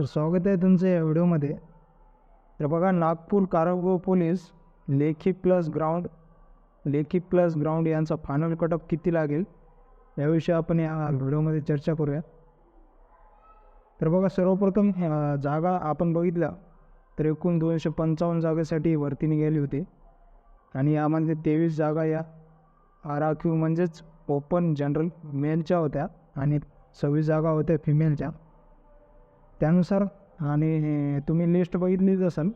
तर स्वागत आहे तुमचं या व्हिडिओमध्ये. तर बघा नागपूर कारागृह पोलीस लेखी प्लस ग्राउंड लेखी प्लस ग्राउंड यांचा फायनल कटअप किती लागेल याविषयी आपण या व्हिडिओमध्ये चर्चा करूया. तर बघा सर्वप्रथम जागा आपण बघितल्या तर एकूण दोनशे पंचावन्न जागेसाठी वरती निघाली होती. आणि यामध्ये तेवीस जागा या आराखीव म्हणजेच ओपन जनरल मेलच्या होत्या आणि सव्वीस जागा होत्या फिमेलच्या त्यानुसार आणि तुम्ही लिस्ट बघितलीच असाल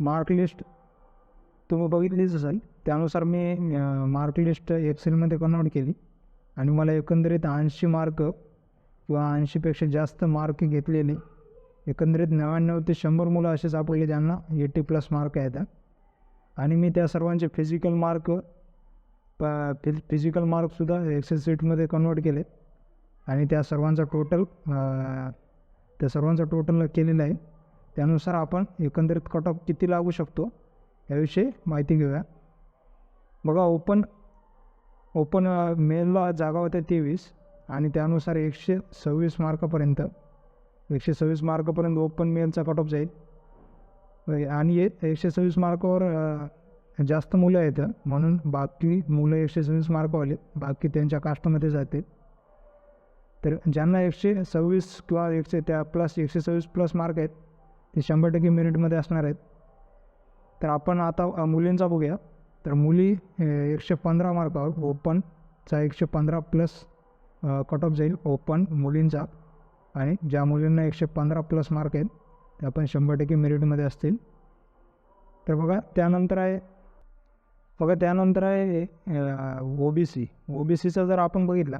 मार्क लिस्ट तुम्ही बघितलीच असाल त्यानुसार मी मार्क लिस्ट एक्सेलमध्ये कन्वर्ट केली आणि मला एकंदरीत ऐंशी मार्क किंवा ऐंशीपेक्षा जास्त मार्क घेतलेले एकंदरीत नव्याण्णव ते शंभर मुलं असे सापडले ज्यांना एटी प्लस मार्क आहेत. आणि मी त्या सर्वांचे फिजिकल मार्क प फि फिजिकल मार्कसुद्धा एक्सेल सीटमध्ये कन्वर्ट केले आणि त्या सर्वांचा टोटल त्या सर्वांचा टोटल केलेलं आहे. त्यानुसार आपण एकंदरीत कट ऑफ किती लागू शकतो याविषयी माहिती घेऊया. बघा ओपन ओपन मेलला जागा होत्या तेवीस आणि त्यानुसार एकशे सव्वीस मार्कापर्यंत एकशे सव्वीस मार्कापर्यंत ओपन मेलचा कट ऑफ जाईल. आणि एकशे सव्वीस मार्कावर जास्त मुलं आहेत. म्हणून बाकी मुलं एकशे सव्वीस मार्कवाले बाकी त्यांच्या कास्टमध्ये जातील. तर ज्यांना एकशे सव्वीस किंवा एकशे त्या प्लस एकशे सव्वीस प्लस मार्क आहेत ते शंभर टक्के मेरिटमध्ये असणार आहेत. तर आपण आता मुलींचा बघूया. तर मुली एकशे पंधरा मार्कावर ओपनचा एकशे पंधरा प्लस कट ऑफ जाईल ओपन मुलींचा. आणि ज्या मुलींना एकशे पंधरा प्लस मार्क आहेत त्या पण शंभर टक्के मेरिटमध्ये असतील. तर बघा त्यानंतर आहे बघा त्यानंतर आहे ओ बी सी. ओ बी सीचा जर आपण बघितला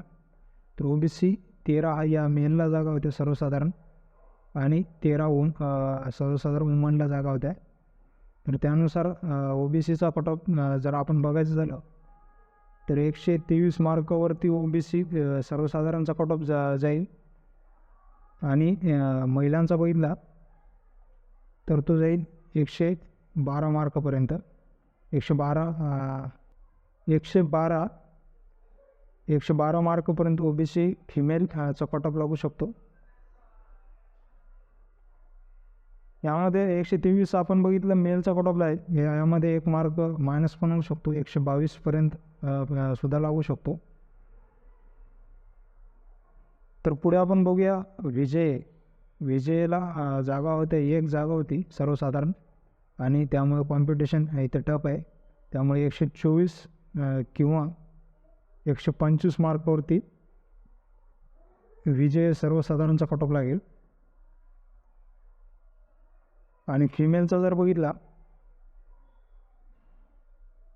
तर ओ बी सी तेरा हा या मेनला जागा होत्या सर्वसाधारण. आणि तेरा ओम सर्वसाधारण वुमनला जागा होत्या. तर त्यानुसार ओ बी सीचा कटॉप जर आपण बघायचं झालं तर एकशे तेवीस मार्कावरती ओ बी सी सर्वसाधारणचा कटॉप जा जाईल. आणि महिलांचा बघितला तर तो जाईल एकशे बारा मार्कापर्यंत. एकशे बारा एकशे बारा एकशे बारा मार्कपर्यंत ओ बी सी फिमेल चा कटअप लागू शकतो. यामध्ये एकशे तेवीस आपण बघितलं मेलचा कट आहे. यामध्ये एक मार्क मायनस पण होऊ शकतो. एकशे बावीसपर्यंत सुद्धा लागू शकतो. तर पुढे आपण बघूया विजय. विजयला जागा होत्या एक जागा होती सर्वसाधारण. आणि त्यामुळे कॉम्पिटिशन इथं टफ आहे. त्यामुळे एकशे चोवीस किंवा एकशे पंचवीस मार्कावरती विजय सर्वसाधारणचा कट ऑफ लागेल. आणि फिमेलचा जर बघितला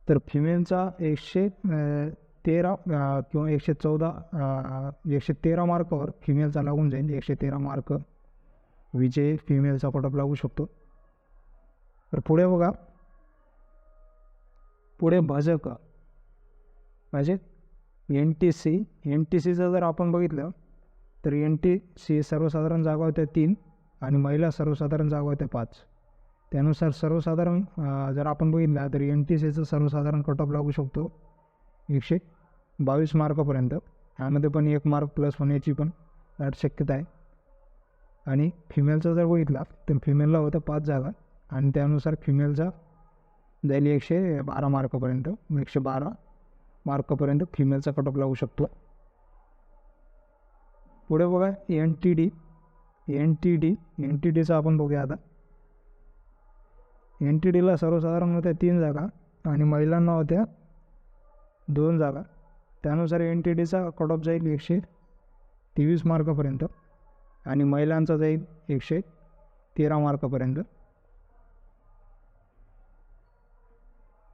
तर फिमेलचा एकशे तेरा किंवा एकशे चौदा एकशे तेरा मार्कावर फिमेलचा लागून जाईल. एकशे तेरा मार्क विजय फिमेलचा कट ऑफ लागू शकतो. तर पुढे बघा. पुढे भजक म्हणजे N T C N T सीचं जर आपण बघितलं तर एन टी सी सर्वसाधारण जागा होत्या तीन आणि महिला सर्वसाधारण जागा होत्या पाच. त्यानुसार सर्वसाधारण जर आपण बघितलं तर एन टी सीचं सर्वसाधारण कट ऑफ लागू शकतो एकशे बावीस मार्कापर्यंत. ह्यामध्ये पण एक मार्क प्लस होण्याची पण दाट शक्यता आहे. आणि फिमेलचा जर बघितला तर फिमेलला होतं पाच जागा आणि त्यानुसार फिमेलचा जाईल एकशे बारा मार्कापर्यंत एकशे बारा मार्कापर्यंत फिमेलचा कट ऑफ लागू शकतो. पुढे बघा N T D N T D N T डीचा आपण बघूया आता. एन टी डीला सर्वसाधारण होत्या तीन जागा आणि महिलांना होत्या दोन जागा. त्यानुसार एन टी डीचा कट ऑफ जाईल एकशे तेवीस मार्कापर्यंत आणि महिलांचा जाईल एकशे तेरा मार्कापर्यंत.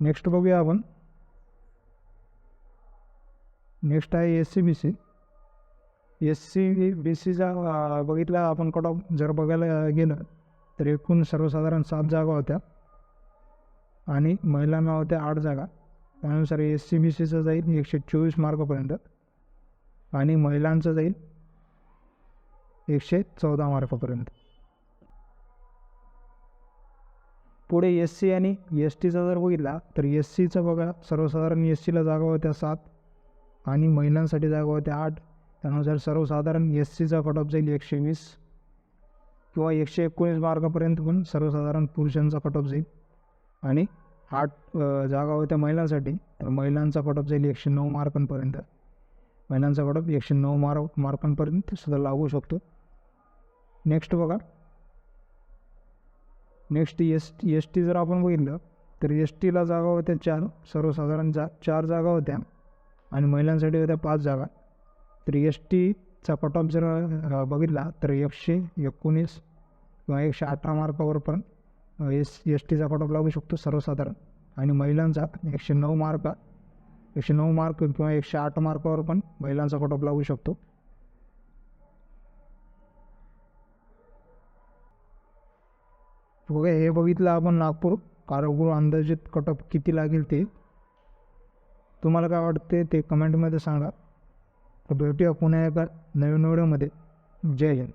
नेक्स्ट बघूया आपण. नेक्स्ट आहे S C B C S C B सीचा बघितला आपण कट ऑफ जर बघायला गेलं तर एकूण सर्वसाधारण सात जागा होत्या. आणि महिलांना होत्या आठ जागा. त्यानुसार एस सी बी सीचं जाईल एकशे चोवीस मार्कपर्यंत. आणि महिलांचं जाईल एकशे चौदा मार्कापर्यंत. पुढे एस सी आणि एस टीचा जर बघितला तर एस सीचं बघा सर्वसाधारण एस सीला जागा होत्या सात. आणि महिलांसाठी जागा होत्या आठ. त्यानुसार सर्वसाधारण एस सीचा कट ऑफ जाईल एकशे वीस किंवा एकशे एकोणीस मार्कापर्यंत पण सर्वसाधारण पुरुषांचा कट ऑफ जाईल. आणि आठ जागा होत्या महिलांसाठी तर महिलांचा कट ऑफ जाईल एकशे नऊ मार्कांपर्यंत महिलांचा कट ऑफ एकशे नऊ मार मार्कांपर्यंत सुद्धा लागू शकतो. नेक्स्ट बघा. नेक्स्ट एस एस टी जर आपण बघितलं तर एस टीला जागा होत्या चार. सर्वसाधारण जा चार जागा होत्या. आणि महिलांसाठी होत्या पाच जागा. तर एस टीचा कट जर बघितला तर एकशे एकोणीस किंवा एकशे अठरा मार्कावर पण एस एस टीचा कट लागू शकतो सर्वसाधारण. आणि महिलांचा एकशे नऊ मार्क एकशे नऊ मार्क किंवा एकशे आठ मार्कावर पण महिलांचा कट लागू शकतो. बघा हे बघितलं आपण नागपूर. कारागृह अंदाजित कटॉप किती लागेल ते? तुम्हाला काय वाटते ते कमेंटमध्ये सांगा. भेटूया पुन्हा एका नवीन व्हिडिओमध्ये जय हिंद.